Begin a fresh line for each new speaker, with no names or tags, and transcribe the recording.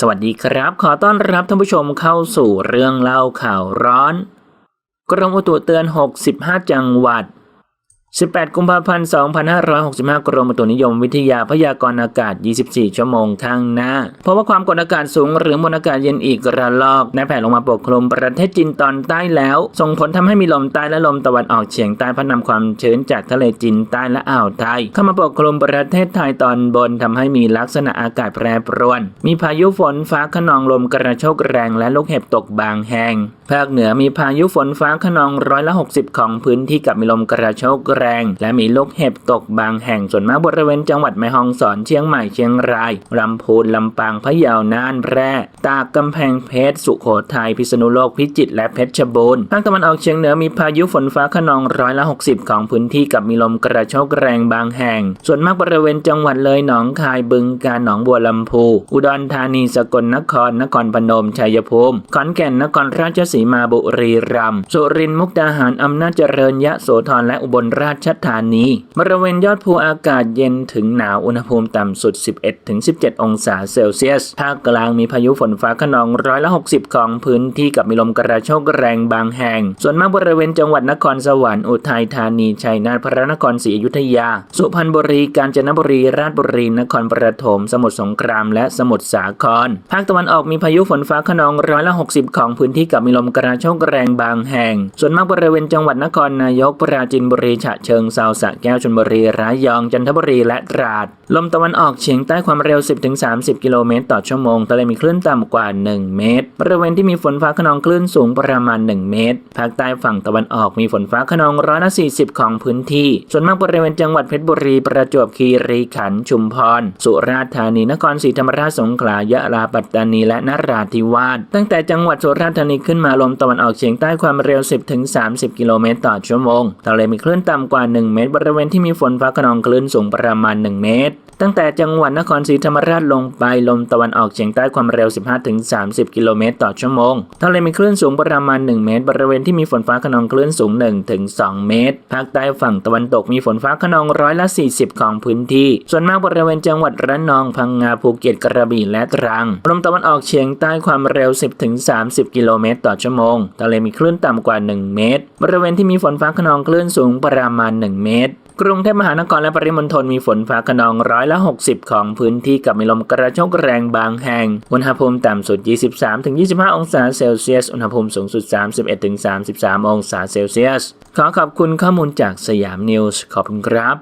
สวัสดีครับ ขอต้อนรับท่านผู้ชมเข้าสู่เรื่องเล่าข่าวร้อน กรมอุตุเตือน 65 จังหวัด 18 กุมภาพันธ์ 2565 กรมอุตุนิยมวิทยาพยากรณ์อากาศ 24 ชั่วโมงข้างหน้า เพราะว่าความกดอากาศสูงหรือมวลอากาศเย็นอีกระลอกได้แผ่ลงมาปกคลุมประเทศจีนตอนใต้แล้ว ส่งผลทำให้มีลมใต้และลมตะวันออกเฉียงใต้พัดนำความชื้นจากทะเลจีนใต้และอ่าวไทย เข้ามาปกคลุมประเทศไทยตอนบนทำให้มีลักษณะอากาศแปรปรวน มีพายุฝนฟ้าขนองลมกระโชกแรงและลูกเห็บตกบางแห่ง ภาคเหนือมีพายุฝนฟ้าขนองร้อยละ 60 ของพื้นที่กับมีลมกระโชกแรง และมีลูกเห็บตกบางแห่งส่วนมากบริเวณจังหวัดแม่ฮ่องสอนเชียงใหม่เชียงรายลำพูนลำปางพะเยาน่านแพร่ตากกำแพงเพชรสุโขทัยพิษณุโลกพิจิตรและเพชรบูรณ์ภาคตะวันออกเฉียงเหนือมีพายุฝนฟ้าขนองร้อยละ 60 ของพื้นที่กับมีลมกระโชกแรงบางแห่ง ส่วนมากบริเวณจังหวัดเลยหนองคายบึงกาฬหนองบัวลำพู อุดรธานีสกลนครนครพนมชัยภูมิขอนแก่นนครราชสีสีมาบุรีรัมย์สุรินทร์มุกดาหารอำนาจเจริญยะโสธรและอุบลราชธานีบริเวณยอดภูอากาศเย็นถึงหนาวอุณหภูมิต่ำสุด 11-17 องศาเซลเซียสภาคกลางมีพายุฝนฟ้าขนองร้อยละ60 ของพื้นที่กับมีลมกระโชกแรงบางแห่ง ส่วนมากบริเวณจังหวัดนครสวรรค์อุทัยธานีชัยนาทพระนครศรีอยุธยา สุพรรณบุรีกาญจนบุรีราชบุรีนครปฐมสมุทรสงครามและสมุทรสาคร ภาคตะวันออกมีพายุฝนฟ้าขนองร้อยละ60 ของพื้นที่กับมีลมกระโชกแรงบางแห่ง ส่วนมากบริเวณจังหวัดนครนายกปราจีนบุรีฉะเชิงเซาสระแก้วชลบุรีระยองจันทบุรีและตราด ลมตะวันออกเฉียงใต้ความเร็ว 10-30 กิโลเมตรต่อชั่วโมงทะเลมีคลื่นต่ำกว่า 1 เมตร บริเวณที่มีฝนฟ้าขนองคลื่นสูงประมาณ 1 เมตร ภาคใต้ฝั่งตะวันออกมีฝนฟ้าขนองร้อยละ40 ของพื้นที่ ส่วนมากบริเวณจังหวัดเพชรบุรีประจวบคีรีขันธ์ชุมพร สุราษฎร์ธานีนครศรีธรรมราชสงขลายะลาปัตตานีและนราธิวาสตั้งแต่จังหวัดสุราษฎร์ธานีขึ้นมาลมตะวันออกเฉียงใต้ความเร็ว 10-30 กิโลเมตรต่อชั่วโมงทะเลมีคลื่นต่ำกว่า 1 เมตร บริเวณที่มีฝนฟ้าขนองคลื่นสูงประมาณ 1 เมตร ตั้งแต่จังหวัดนครศรีธรรมราชลงไปลมตะวันออกเฉียงใต้ความเร็ว 15-30 กิโลเมตรต่อชั่วโมง ทะเลมีคลื่นสูงประมาณ 1 เมตร บริเวณที่มีฝนฟ้าขนองคลื่นสูง 1-2 เมตร ภาคใต้ฝั่งตะวันตกมีฝนฟ้าขนองร้อยละ 40 ของพื้นที่ ส่วนมากบริเวณจังหวัดระนอง พังงา ภูเก็ต กระบี่ และตรัง ลมตะวันออกเฉียงใต้ความเร็ว 10-30 กิโลเมตรต่อชั่วโมง ทะเลมีคลื่นต่ำกว่า 1 เมตร บริเวณที่มีฝนฟ้าขนองคลื่นสูงประมาณ 1 เมตร กรุงเทพมหานครและปริมณฑลมีฝนฟ้าขนองร้อยละ 60 ของพื้นที่กับมีลมกระโชกแรงบางแห่ง อุณหภูมิต่ำสุด 23-25 องศาเซลเซียส อุณหภูมิสูงสุด 31-33 องศาเซลเซียส ขอขอบคุณข้อมูลจากสยามนิวส์ ขอบคุณครับ